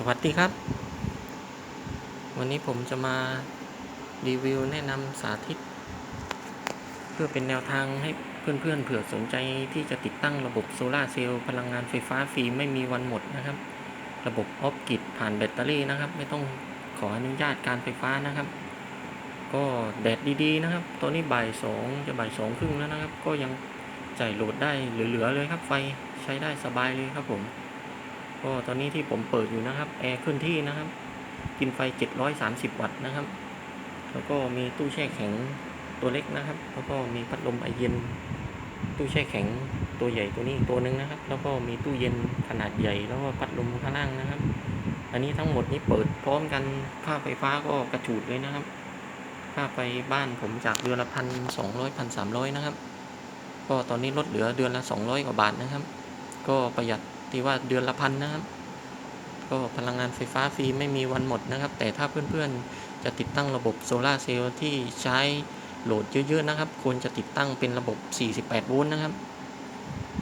สวัสดีครับ วันนี้ผมจะมารีวิวแนะนำสาธิต เพื่อเป็นแนวทางให้เพื่อนๆเผื่อสนใจที่จะติดตั้งระบบโซลาเซลล์พลังงานไฟฟ้าฟรีไม่มีวันหมดนะครับ ระบบออฟกิดผ่านแบตเตอรี่นะครับ ไม่ต้องขออนุญาตการไฟฟ้านะครับ ก็แดดดีๆนะครับ ตอนนี้บ่ายสองจะบ่ายสองครึ่งแล้วนะครับ ก็ยังจ่ายโหลดได้เหลือๆเลยครับไฟใช้ได้สบายเลยครับผม ก็ตอนนี้ที่ผมเปิดอยู่นะครับ แอร์ขึ้นที่นะครับ กินไฟ 730 วัตต์นะครับ แล้วก็มีตู้แช่แข็งตัวเล็กนะครับ แล้วก็มีพัดลมไอเย็น ตู้แช่แข็งตัวใหญ่ตัวนี้ตัวหนึ่งนะครับ แล้วก็มีตู้เย็นขนาดใหญ่ แล้วก็พัดลมข้างล่างนะครับ อันนี้ทั้งหมดนี้เปิดพร้อมกันค่าไฟฟ้าก็กระฉูดเลยนะครับ ค่าไฟบ้านผมจากเดือนละพันสองร้อยพันสามร้อยนะครับ ก็ตอนนี้ลดเหลือเดือนละสองร้อยกว่าบาทนะครับ ก็ประหยัด ที่ว่าเดือนละพันนะครับ ก็พลังงานไฟฟ้าฟรีไม่มีวันหมดนะครับ แต่ถ้าเพื่อนๆจะติดตั้งระบบโซลาเซลล์ที่ใช้โหลดเยอะๆนะครับ ควรจะติดตั้งเป็นระบบ 48 โวลต์นะครับ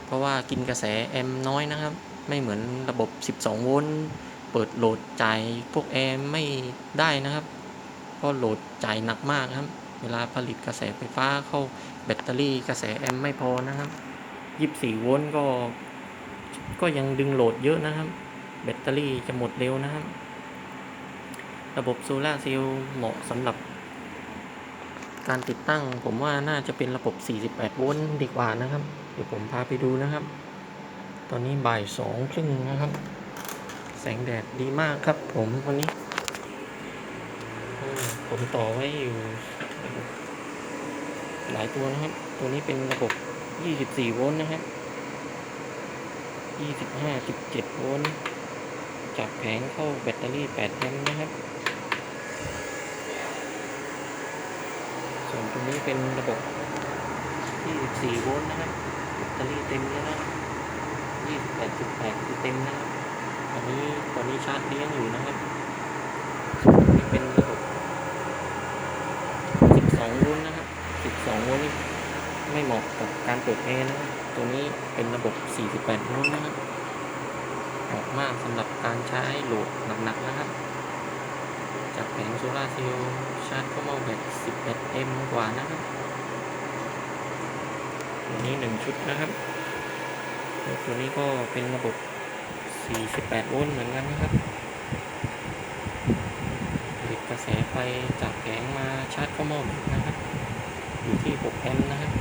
เพราะว่ากินกระแสแอมน้อยนะครับ ไม่เหมือนระบบ 12 โวลต์เปิดโหลดจ่ายพวกแอมไม่ได้นะครับเพราะโหลดจ่ายหนักมากครับ เวลาผลิตกระแสไฟฟ้าเข้าแบตเตอรี่กระแสแอมไม่พอนะครับ 24 โวลต์ก็ ก็ยังดึงโหลดเยอะนะครับ แบตเตอรี่จะหมดเร็วนะครับ ระบบโซลาเซลล์เหมาะสำหรับ การติดตั้ง ผมว่าน่าจะเป็นระบบ 48 โวลต์ดีกว่านะครับ เดี๋ยวผมพาไปดูนะครับ ตอนนี้บ่ายสองครึ่งนะครับ แสงแดดดีมากครับผมวันนี้ ผมต่อไว้อยู่ หลายตัวนะครับ ตัวนี้เป็นระบบ 24 โวลต์นะครับ 25.7โวลต์จากแผงเข้าแบตเตอรี่ 8 แอมป์นะครับ ส่วนตัวนี้เป็นระบบ 24 โวลต์นะครับ แบตเตอรี่เต็มแล้วนะครับ28.8คือเต็มนะครับ อันนี้ตอนนี้ชาร์จเลี้ยงอยู่นะครับนตัวนี้เป็นระบบ 12 โวลต์นะครับ 12 โวลต์นี่ไม่เหมาะกับการเปิดแอร์นะครับ ตัวนี้เป็นระบบ 48 โวลต์นะครับเหมาะมากสำหรับการใช้โหลดหนักๆนะครับ จากแผงโซลาร์เซลล์ชาร์จเข้ามาแบต 11M กว่านะครับตัวนี้ 1 ชุดนะครับ ตัวนี้ก็เป็นระบบ 48 โวลต์เหมือนกันนะครับผลิตกระแสไฟจากแผงมาชาร์จเข้าม้อแบตนะครับ อยู่ที่ 6 แอมป์นะครับ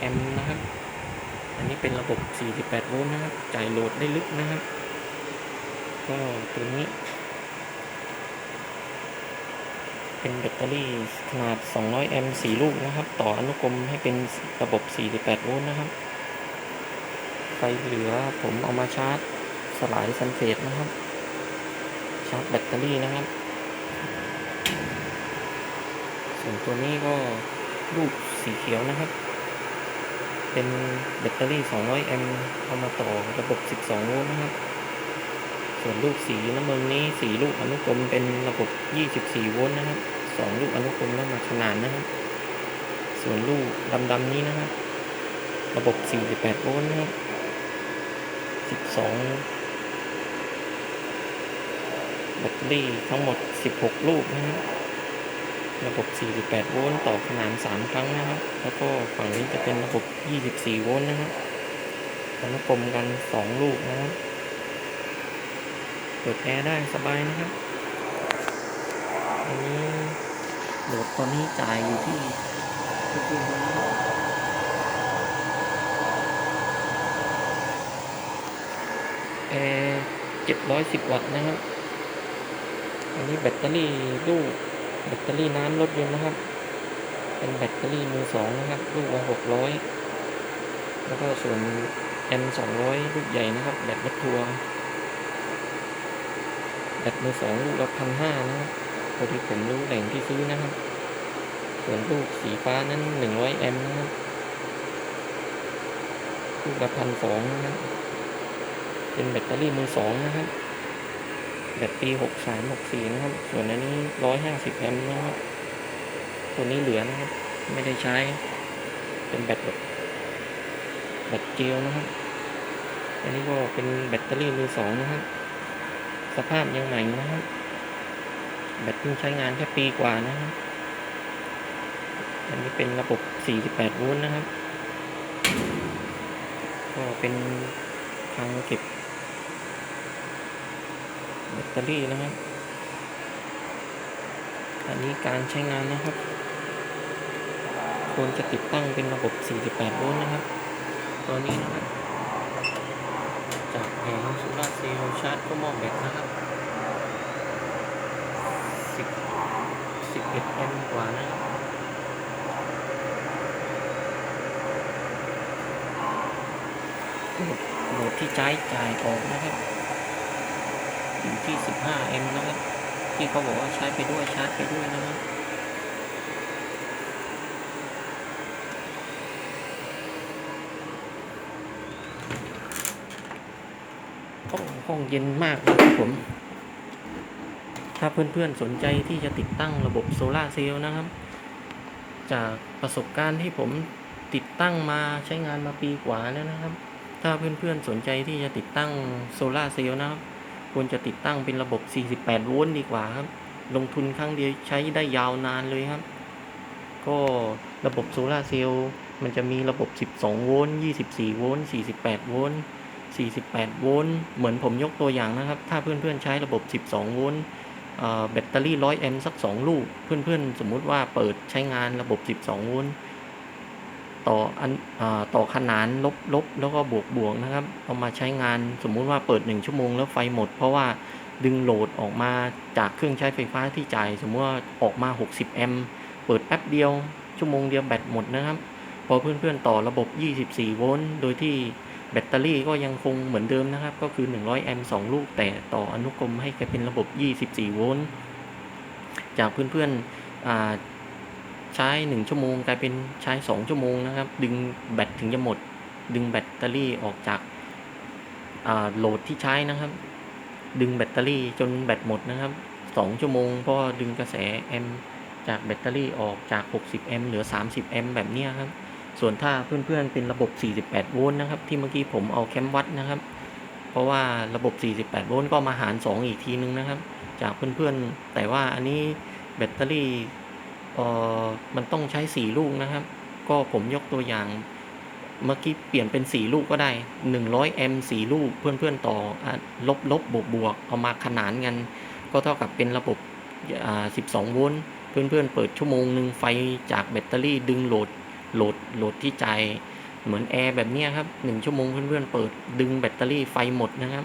แอมป์นะครับ อันนี้เป็นระบบ 48 โวลต์นะครับ จ่ายโหลดได้ลึกนะครับ ก็ตัวนี้ เป็นแบตเตอรี่ขนาด 200 แอมป์ 4 ลูกนะครับ ต่ออนุกรมให้เป็นระบบ 48 โวลต์นะครับ ไฟเหลือผมเอามาชาร์จสลายซัลเฟตนะครับ ชาร์จแบตเตอรี่นะครับ ส่วนตัวนี้ก็ลูกสีเขียวนะครับ เป็นแบตเตอรี่ 200 แอมป์เอามาต่อระบบ 12 โวลต์นะครับ ส่วนลูกสีน้ำเงินนี้สีลูกอนุกรมเป็นระบบ 24 โวลต์นะครับ 2 ลูกอนุกรมแล้วมาขนานนะครับ ส่วนลูกดำๆนี้นะครับ ระบบ 48 โวลต์นะครับ 12 แบตเตอรี่ทั้งหมด 16 ลูกนะครับ ระบบ 48 โวลต์ต่อขนาน 3 ครั้งนะครับ แล้วก็ฝั่งนี้จะเป็นระบบ 24 โวลต์นะครับอนุกรมกัน 2 ลูกนะครับเปิดแอร์ได้สบายนะครับอันนี้โหลดตอนนี้จ่ายอยู่ที่ทุกคนนะครับแอร์710 วัตต์นะครับ อันนี้แบตเตอรี่ลูก แบตเตอรี่น้ำรถยนต์นะครับ เป็นแบตเตอรี่มือสองนะครับลูกละหกร้อยแล้วก็ส่วนแอมสองร้อยลูกใหญ่นะครับ แบตรถทัวร์แบตมือสองลูกละพันห้านะครับพอดีผมรู้แหล่งที่ซื้อนะครับ ส่วนลูกสีฟ้านั้นหนึ่งร้อยแอมนะครับลูกละพันสองนะครับ เป็นแบตเตอรี่มือสองนะครับ แบตปีหกสามหกสี่นะครับ ส่วนอันนี้ร้อยห้าสิบแอมป์นะครับ ตัวนี้เหลือนะครับ ไม่ได้ใช้ เป็นแบตแบบแบตเจลนะครับ อันนี้ก็เป็นแบตเตอรี่มือสองนะครับ สภาพยังใหม่นะครับ แบตเพิ่งใช้งานแค่ปีกว่านะครับ อันนี้เป็นระบบ 48 โวลต์นะครับ ก็เป็นคลังเก็บ ตเตอรี่นะครับ อันนี้การใช้งานนะครับ ควรจะติดตั้งเป็นระบบ 48 โวลต์นะครับ ตัวนี้นะครับ จากแผงโซลาเซลล์ชาร์จก็มอบแบตนะครับ 10 11แอมป์กว่านะครับโหลดที่ใช้จ่ายออกนะครับ ที่ 15แอมป์นะครับ ที่เขาบอกว่าใช้ไปด้วยชาร์จไปด้วยนะครับห้องห้องเย็นมากนะครับผม ถ้าเพื่อนๆสนใจที่จะติดตั้งระบบโซลาเซลล์นะครับ จากประสบการณ์ที่ผมติดตั้งมาใช้งานมาปีกว่าแล้วนะครับ ถ้าเพื่อนๆสนใจที่จะติดตั้งโซลาเซลล์นะครับ ควรจะติดตั้งเป็นระบบ 48 โวลต์ดีกว่าครับ ลงทุนครั้งเดียวใช้ได้ยาวนานเลยครับ ก็ระบบโซลาเซลล์มันจะมีระบบ 12 โวลต์ 24 โวลต์ 48 โวลต์ 48 โวลต์ เหมือนผมยกตัวอย่างนะครับ ถ้าเพื่อนๆใช้ระบบ 12 โวลต์เอ่อแบตเตอรี่ 100 แอมป์สัก 2 ลูก เพื่อนๆ สมมุติว่าเปิดใช้งานระบบ 12 โวลต์ ต่ออันต่อขนานลบลบแล้วก็บวกบวกนะครับ เอามาใช้งานสมมุติว่าเปิด 1 ชั่วโมงแล้วไฟหมด เพราะว่าดึงโหลดออกมาจากเครื่องใช้ไฟฟ้าที่จ่าย สมมติว่าออกมา 60 แอมป์เปิดแป๊บเดียว ชั่วโมงเดียวแบตหมดนะครับ พอเพื่อนๆต่อระบบ 24 โวลต์โดยที่แบตเตอรี่ก็ยังคงเหมือนเดิมนะครับ ก็คือ 100 แอมป์2ลูก แต่ต่ออนุกรมให้กลายเป็นระบบ 24 โวลต์จากเพื่อนๆ ใช้ 1 ชั่วโมง กลายเป็นใช้ 2 ชั่วโมงนะครับ ดึงแบตถึงจะหมด ดึงแบตเตอรี่ออกจากโหลดที่ใช้นะครับ ดึงแบตเตอรี่จนแบตหมดนะครับ 2 ชั่วโมงเพราะดึงกระแสแอมจากแบตเตอรี่ออกจาก 60 แอมเหลือ 30 แอมแบบนี้ครับ ส่วนถ้าเพื่อนๆเป็นระบบ 48 โวลต์นะครับ ที่เมื่อกี้ผมเอาแคมวัดนะครับ เพราะว่าระบบ 48 โวลต์ก็มาหาร 2 อีกทีนึงนะครับ จากเพื่อนๆ แต่ว่าอันนี้แบตเตอรี่ เอ่อมันต้องใช้4ลูกนะครับ ก็ผมยกตัวอย่าง เมื่อกี้เปลี่ยนเป็น4ลูกก็ได้100แอมป์4ลูกเพื่อนๆต่ออะลบลบบวกบวกเอามาขนานกัน ก็เท่ากับเป็นระบบอ่า12โวลต์เพื่อนๆเปิดชั่วโมงหนึ่งไฟจากแบตเตอรี่ดึงโหลดโหลดโหลดที่ใจเหมือนแอร์แบบนี้ครับหนึ่งชั่วโมงเพื่อนๆเปิดดึงแบตเตอรี่ไฟหมดนะครับ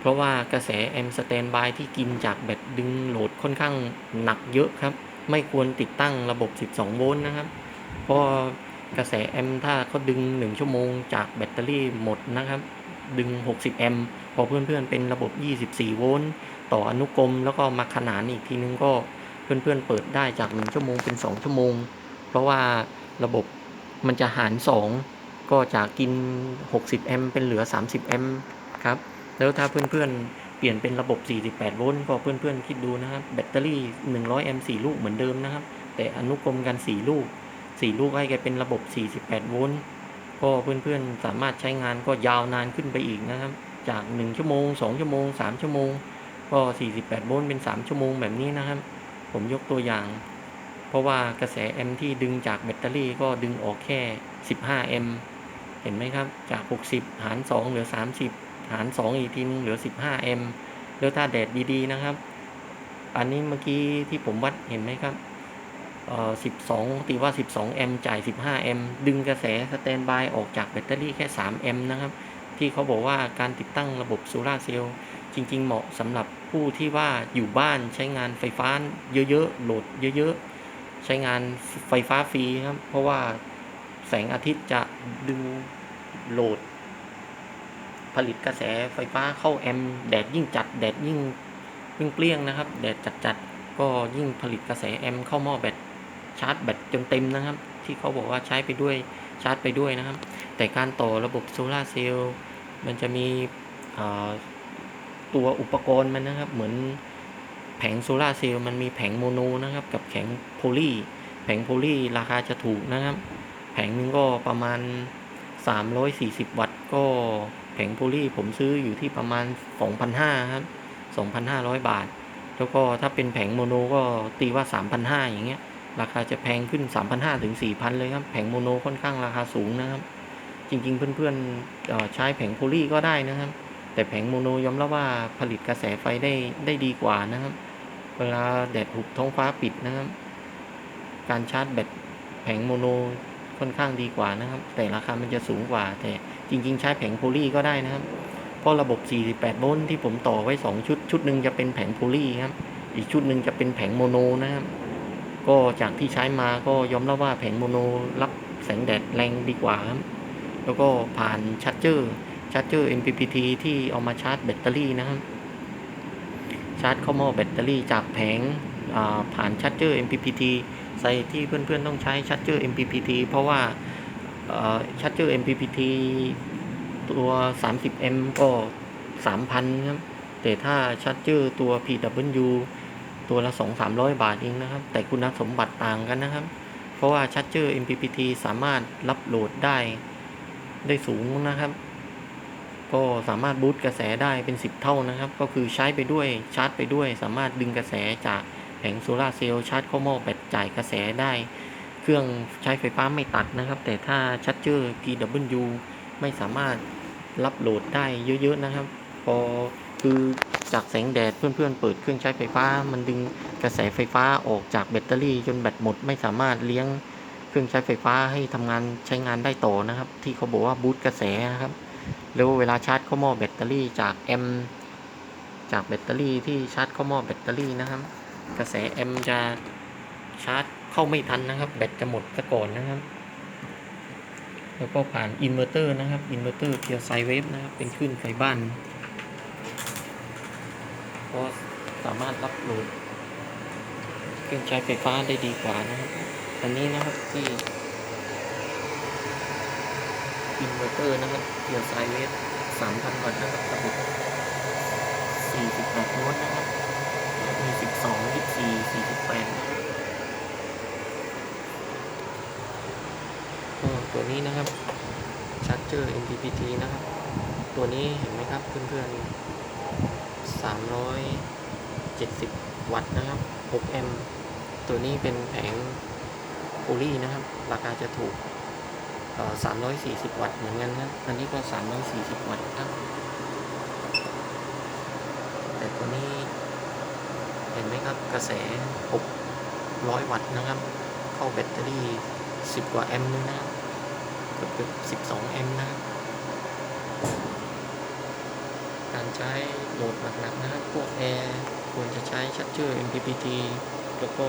เพราะว่ากระแสแอมสแตนบายที่กินจากแบตดึงโหลดค่อนข้างหนักเยอะครับ ไม่ควรติดตั้งระบบ 12 โวลต์นะครับ เพราะกระแสแอมถ้าเขาดึง 1 ชั่วโมงจากแบตเตอรี่หมดนะครับ ดึง 60 แอมป์พอเพื่อนๆเป็นระบบ 24 โวลต์ต่ออนุกรม แล้วก็มาขนานอีกทีนึงก็เพื่อนๆเปิดได้จาก 1 ชั่วโมงเป็น 2 ชั่วโมง เพราะว่าระบบมันจะหาร 2 ก็จากกิน 60 แอมป์เป็นเหลือ 30 แอมป์ครับ แล้วถ้าเพื่อนๆ เปลี่ยนเป็นระบบ 48 โวลต์ก็เพื่อนๆ คิดดูนะครับ แบตเตอรี่ 100 แอมป์ 4 ลูกเหมือนเดิมนะครับ แต่อนุกรมกัน 4 ลูก 4 ลูกให้กลายเป็นระบบ 48 โวลต์ก็เพื่อนๆ สามารถใช้งานก็ยาวนานขึ้นไปอีกนะครับ จาก 1 ชั่วโมง 2 ชั่วโมง 3 ชั่วโมง ก็ 48 โวลต์เป็น 3 ชั่วโมงแบบนี้นะครับ ผมยกตัวอย่าง เพราะว่ากระแสแอมป์ที่ดึงจากแบตเตอรี่ก็ดึงออกแค่ 15 แอมป์ เห็นไหมครับ จาก 60 หาร 2 เหลือ 30 หาร 2 อีกทีนึงเหลือ 15แอมป์แล้วถ้าแดดดีๆนะครับ อันนี้เมื่อกี้ที่ผมวัดเห็นไหมครับเอ่อ12ตีว่า 12แอมจ่าย 15แอมดึงกระแสสแตนบายออกจากแบตเตอรี่แค่3แอมนะครับ ที่เขาบอกว่าการติดตั้งระบบโซลาร์เซลล์จริง ๆ เหมาะสำหรับผู้ที่ว่าอยู่บ้านใช้งานไฟฟ้าเยอะๆโหลดเยอะๆ ใช้งานไฟฟ้าฟรีครับ เพราะว่าแสงอาทิตย์จะดึงโหลด ลิตกระแสไฟฟ้าเข้าแอมแดดยิ่งจัดแดดยิ่งเปรี้ยงนะครับ แดดจัดๆก็ยิ่งผลิตกระแสแอมเข้าหม้อแบตชาร์จแบตจนเต็มนะครับ ที่เขาบอกว่าใช้ไปด้วยชาร์จไปด้วยนะครับ แต่การต่อระบบโซลาร์เซลล์มันจะมีตัวอุปกรณ์มันนะครับ เหมือนแผงโซลาร์เซลล์มันมีแผงโมโนนะครับ กับแผงโพลีแผงโพลีราคาจะถูกนะครับ แผงหนึงก็ประมาณ 340 วัตต์ก็ แผงโพลีผมซื้ออยู่ที่ประมาณ 2,500ครับ 2,500 บาท แล้วก็ถ้าเป็นแผงโมโนก็ตีว่า 3,500 อย่างเงี้ย ราคาจะแพงขึ้น 3,500 ถึง 4,000 เลยครับ แผงโมโนค่อนข้างราคาสูงนะครับ จริงๆ เพื่อนๆใช้แผงโพลีก็ได้นะครับ แต่แผงโมโนยอมรับว่าผลิตกระแสไฟได้ได้ดีกว่านะครับ เวลาแดดหุบท้องฟ้าปิดนะครับ การชาร์จแบตแผงโมโนค่อนข้างดีกว่านะครับ แต่ราคามันจะสูงกว่าแต่ จริง ๆ ใช้แผงโพลีก็ได้นะครับ เพราะระบบ 48 โวลต์ที่ผมต่อไว้ 2 ชุด ชุดหนึ่งจะเป็นแผงโพลีครับ อีกชุดหนึ่งจะเป็นแผงโมโนนะครับ ก็จากที่ใช้มาก็ยอมรับว่าแผงโมโนรับแสงแดดแรงดีกว่าครับ แล้วก็ผ่านชาร์จเจอร์ชาร์จเจอร์ MPPT ที่เอามาชาร์จแบตเตอรี่นะครับ ชาร์จเข้าหม้อแบตเตอรี่จากแผงผ่านชาร์จเจอร์ MPPT ใส่ที่เพื่อนๆต้องใช้ชาร์จเจอร์ MPPT เพราะว่า ชาร์จเจอร์ MPPT ตัว 30M ก็ 3,000 ครับ แต่ถ้าชาร์จเจอร์ตัว PW ตัวละ 2-300 บาทเองนะครับ แต่คุณสมบัติต่างกันนะครับ เพราะว่าชาร์จเจอร์ MPPT สามารถรับโหลดได้ได้สูงนะครับ ก็สามารถบูตกระแสได้เป็น 10 เท่านะครับ ก็คือใช้ไปด้วยชาร์จไปด้วย สามารถดึงกระแสจากแผงโซลาร์เซลล์ชาร์จเข้าหม้อแบตจ่ายกระแสได้ เครื่องใช้ไฟฟ้าไม่ตัดนะครับ แต่ถ้าชาร์จเจอร์ PW ไม่สามารถรับโหลดได้เยอะ ๆ นะครับ พอคือจากแสงแดดเพื่อนๆ เปิดเครื่องใช้ไฟฟ้า มันดึงกระแสไฟฟ้าออกจากแบตเตอรี่จนแบตหมดไม่สามารถเลี้ยงเครื่องใช้ไฟฟ้าให้ทำงานใช้งานได้ต่อนะครับ ที่เขาบอกว่าบูตกระแสนะครับแล้วเวลาชาร์จเข้ามอแบตเตอรี่จากแอมจากแบตเตอรี่ที่ชาร์จเข้ามอแบตเตอรี่นะครับ กระแสแอมจะชาร์จ เข้าไม่ทันนะครับ แบตจะหมดซะก่อนนะครับ แล้วก็ผ่านอินเวอร์เตอร์นะครับอินเวอร์เตอร์เทียไซเวฟนะครับ เป็นคลื่นไฟบ้านก็สามารถรับโหลดเครื่องใช้ไฟฟ้าได้ดีกว่านะครับอันนี้นะครับที่อินเวอร์เตอร์นะครับเทียไซเวฟ3,000วัตต์นะครับระบบ48โวลต์นะครับ มี 12 24 48นะครับ ตัวนี้นะครับชาร์จเจอร์ MPPT นะครับ ตัวนี้เห็นไหมครับเพื่อนๆ 370 วัตต์นะครับ6แอมป์ตัวนี้เป็นแผงโพลีนะครับ ราคาจะถูกเอ่อ340 วัตต์เหมือนกันครับอันนี้ก็ 340 วัตต์ครับ แต่ตัวนี้เห็นไหมครับกระแส 600 วัตต์นะครับ เข้าแบตเตอรี่ 10 กว่าแอมป์เลยนะครับ เกือบเกือบ12แอมป์นะครับ การใช้โหลดหนักๆนะครับ พวกแอร์ควรจะใช้ชัดเจอร์ MPPT แล้วก็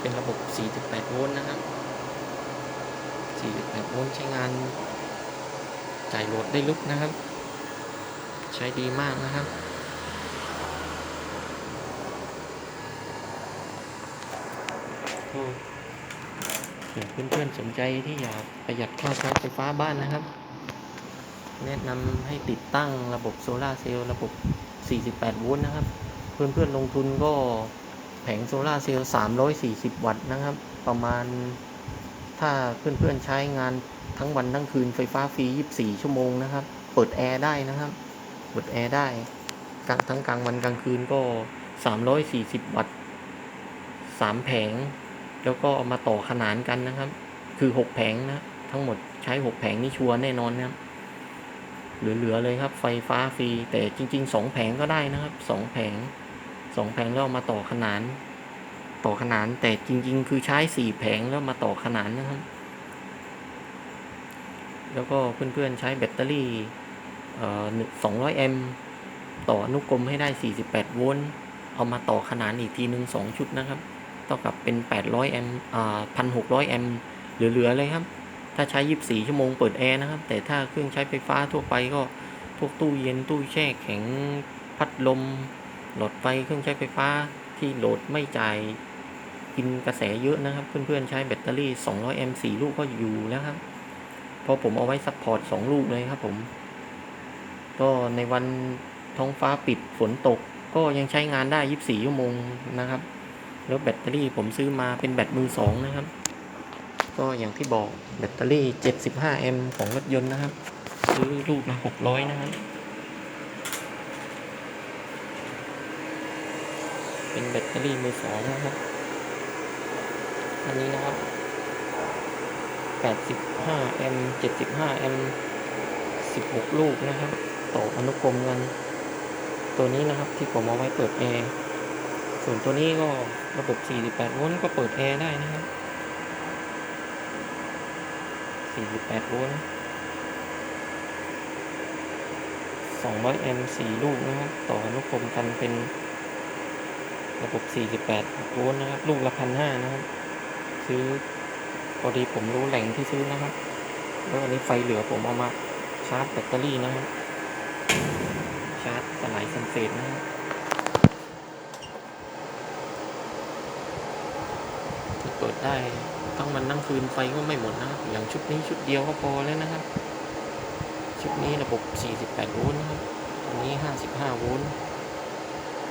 เป็นระบบ 48 โวลต์นะครับ 48 โวลต์ใช้งาน จ่ายโหลดได้ลึกนะครับ ใช้ดีมากนะครับก็เผื่อเพื่อนๆสนใจที่อยากประหยัดค่าใช้ไฟฟ้าบ้านนะครับ แนะนำให้ติดตั้งระบบโซลาเซลล์ระบบ 48 โวลต์นะครับ เพื่อนๆลงทุนก็แผงโซลาเซลล์ 340 วัตต์นะครับ ประมาณถ้าเพื่อนๆใช้งานทั้งวันทั้งคืนไฟฟ้าฟรี 24 ชั่วโมงนะครับ เปิดแอร์ได้นะครับ เปิดแอร์ได้ทั้งกลางวันกลางคืนก็ 340 วัตต์ 3 แผง แล้วก็มาต่อขนานกันนะครับ คือ6แผงนะทั้งหมดใช้6แผงนี่ชัวร์แน่นอนนะครับเหลือๆเลยครับ ไฟฟ้าฟรีแต่จริงๆ2แผงก็ได้นะครับ2แผง2แผงแล้วมาต่อขนาน ต่อขนานแต่จริง ๆ คือใช้4แผงแล้วมาต่อขนานนะครับ แล้วก็เพื่อนๆใช้แบตเตอรี่เอ่อ200แอมต่ออนุกรมให้ได้ 48 โวลต์เอามาต่อขนานอีกทีหนึ่ง2ชุดนะครับ เท่ากับเป็น 800 แอมป์อ่า1,600แอมป์เหลือๆเลยครับ ถ้าใช้ 24 ชั่วโมงเปิดแอร์นะครับ แต่ถ้าเครื่องใช้ไฟฟ้าทั่วไปก็พวกตู้เย็นตู้แช่แข็งพัดลม หลอดไฟเครื่องใช้ไฟฟ้าที่โหลดไม่จ่ายกินกระแสเยอะนะครับ เพื่อนๆใช้แบตเตอรี่ 200 แอมป์4ลูกก็อยู่แล้วครับพราะผมเอาไว้ซัพพอร์ต 2 ลูกเลยครับผม ก็ในวันท้องฟ้าปิดฝนตกก็ยังใช้งานได้ 24 ชั่วโมงนะครับ แล้วแบตเตอรี่ผมซื้อมาเป็นแบตมือสองนะครับ ก็อย่างที่บอกแบตเตอรี่ 75 แอมป์ของรถยนต์นะครับ ซื้อลูกละ600 นะครับ เป็นแบตเตอรี่มือสองนะครับ อันนี้นะครับ 85 แอมป์75 แอมป์16 ลูกนะครับ ต่ออนุกรมกัน ตัวนี้นะครับที่ผมเอาไว้เปิดแอร์ ส่วนตัวนี้ก็ระบบ 48 โวลต์ก็เปิดแอร์ได้นะครับ 48 โวลต์ 200 แอมป์ 4 ลูกนะครับ ต่ออนุกรมกันเป็นระบบ 48 โวลต์นะครับ ลูกละพันห้านะครับ ซื้อพอดีผมรู้แหล่งที่ซื้อนะครับ แล้วอันนี้ไฟเหลือผมเอามาชาร์จแบตเตอรี่นะครับ ชาร์จสลายซัลเฟตนะครับ เปิด ได้ทั้งวันทั้งคืนไฟก็ไม่หมดนะครับอย่างชุดนี้ชุดเดียวก็พอแล้วนะครับ ชุดนี้ระบบ 48 โวลต์นะครับตัวนี้ 55 โวลต์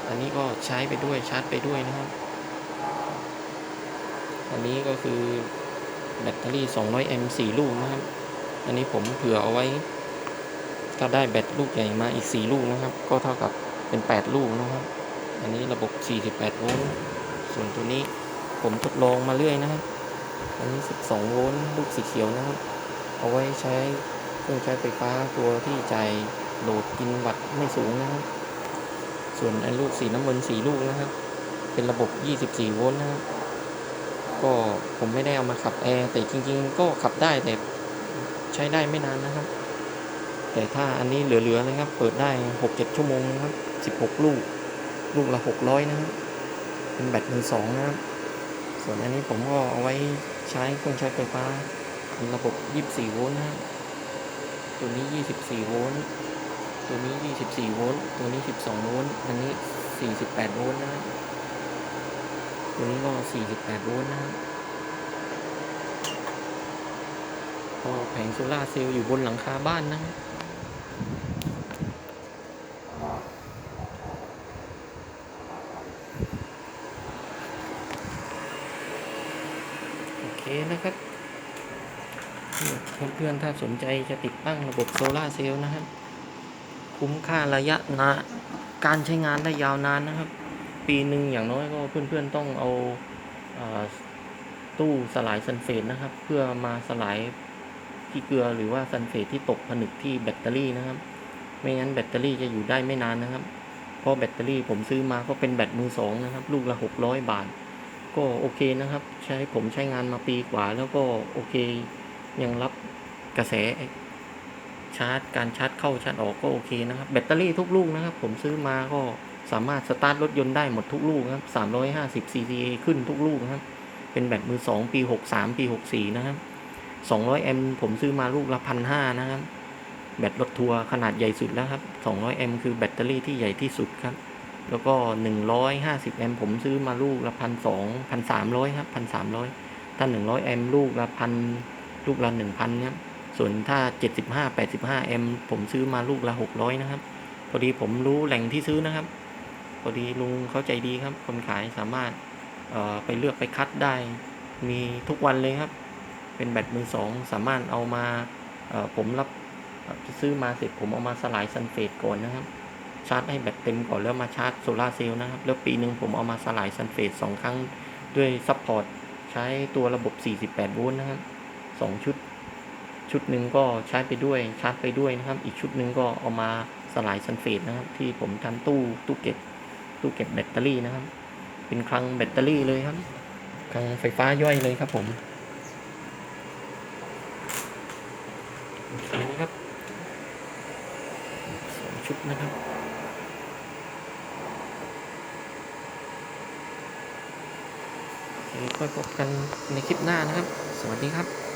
อันนี้ก็ใช้ไปด้วยชาร์จไปด้วยนะครับ อันนี้ก็คือแบตเตอรี่ 200 แอมป์ 4 ลูกนะครับ อันนี้ผมเผื่อเอาไว้ ถ้าได้แบตลูกใหญ่มาอีก 4 ลูกนะครับ ก็เท่ากับเป็น 8 ลูกนะครับ อันนี้ระบบ 48 โวลต์ ส่วนตัวนี้ ผมทดลองมาเรื่อยนะครับ อันนี้ 12 โวลต์ลูกสีเขียวนะครับ เอาไว้ใช้เครื่องใช้ไฟฟ้าตัวที่จ่ายโหลดกินวัตต์ไม่สูงนะครับ ส่วนอันลูกสีน้ำเงินสีลูกนะครับ เป็นระบบ 24 โวลต์นะครับ ก็ผมไม่ได้เอามาขับแอร์แต่จริง ๆ ก็ขับได้แต่ใช้ได้ไม่นานนะครับ แต่ถ้าอันนี้เหลือๆนะครับ เปิดได้ 6-7 ชั่วโมงนะครับ 16 ลูก ลูกละ 600 นะครับเป็นแบตมือสองนะครับ ส่วนอันนี้ผมก็เอาไว้ใช้เครื่องใช้ไฟฟ้าเป็นระบบ 24 โวลต์นะตัวนี้ 24 โวลต์ ตัวนี้ 24 โวลต์ ตัวนี้ 12 โวลต์ อันนี้ 48 โวลต์นะตัวนี้ก็ 48 โวลต์นะก็แผงโซลาร์เซลล์อยู่บนหลังคาบ้านนะครับ โอเคนะครับ เพื่อนๆ ถ้าสนใจจะติดตั้งระบบโซลาเซลล์นะครับ คุ้มค่าระยะนาการใช้งานได้ยาวนานนะครับ ปีหนึ่งอย่างน้อยก็เพื่อนๆต้องเอาอาตู้สลายซัลเฟตนะครับ เพื่อมาสลายที่เกลือหรือว่าซัลเฟตที่ตกผนึกที่แบตเตอรี่นะครับ ไม่งั้นแบตเตอรี่จะอยู่ได้ไม่นานนะครับ เพราะแบตเตอรี่ผมซื้อมาก็เป็นแบตมือสองนะครับ ลูกละ600บาท ก็โอเคนะครับ ใช้ผมใช้งานมาปีกว่าแล้วก็โอเค ยังรับ กระแสชาร์จการชาร์จเข้าชาร์จออกก็โอเคนะครับ แบตเตอรี่ทุกลูกนะครับ ผมซื้อมาก็สามารถสตาร์ทรถยนต์ได้หมดทุกลูกครับ350 cca ขึ้นทุกลูกนะครับ เป็นแบตมือ 2 ปี 63 ปี 64 นะครับ 200 แอมผมซื้อมาลูกละพันห้านะครับ แบตรถทัวร์ขนาดใหญ่สุดแล้วครับ 200 แอมคือแบตเตอรี่ที่ใหญ่ที่สุดครับ แล้วก็ 150 แอมผมซื้อมาลูกละพันสองพันสามร้อยครับพันสามร้อยถ้า 100 แอมลูกละพันลูกละ1,000ครับ ส่วนถ้า 75 85แอมผมซื้อมาลูกละ 600 นะครับ พอดีผมรู้แหล่งที่ซื้อนะครับ พอดีลุงเขาใจดีครับ คนขายสามารถไปเลือกไปคัดได้ มีทุกวันเลยครับ เป็นแบตมือสองสามารถเอามาผมรับซื้อมาเสร็จผมเอามาสลายซัลเฟตก่อนนะครับ ชาร์จให้แบตเต็มก่อนแล้วมาชาร์จโซลาร์เซลล์นะครับ แล้วปีหนึ่งผมเอามาสลายซัลเฟตสองครั้งด้วยซัพพอร์ตใช้ตัวระบบ 48 โวลต์นะครับสองชุด ชุดหนึ่งก็ใชาร์จไปด้วยชาร์จไปด้วยนะครับ อีกชุดหนึ่งก็เอามาสลายซัลเฟตนะครับ ที่ผมทำตู้ตู้เก็บตู้เก็บแบตเตอรี่นะครับ เป็นคลังแบตเตอรี่เลยครับคลังไฟฟ้าย่อยเลยครับผมโอเคนะครับสองชุดนะครับโอเคค่อยพบกันในคลิปหน้านะครับ สวัสดีครับ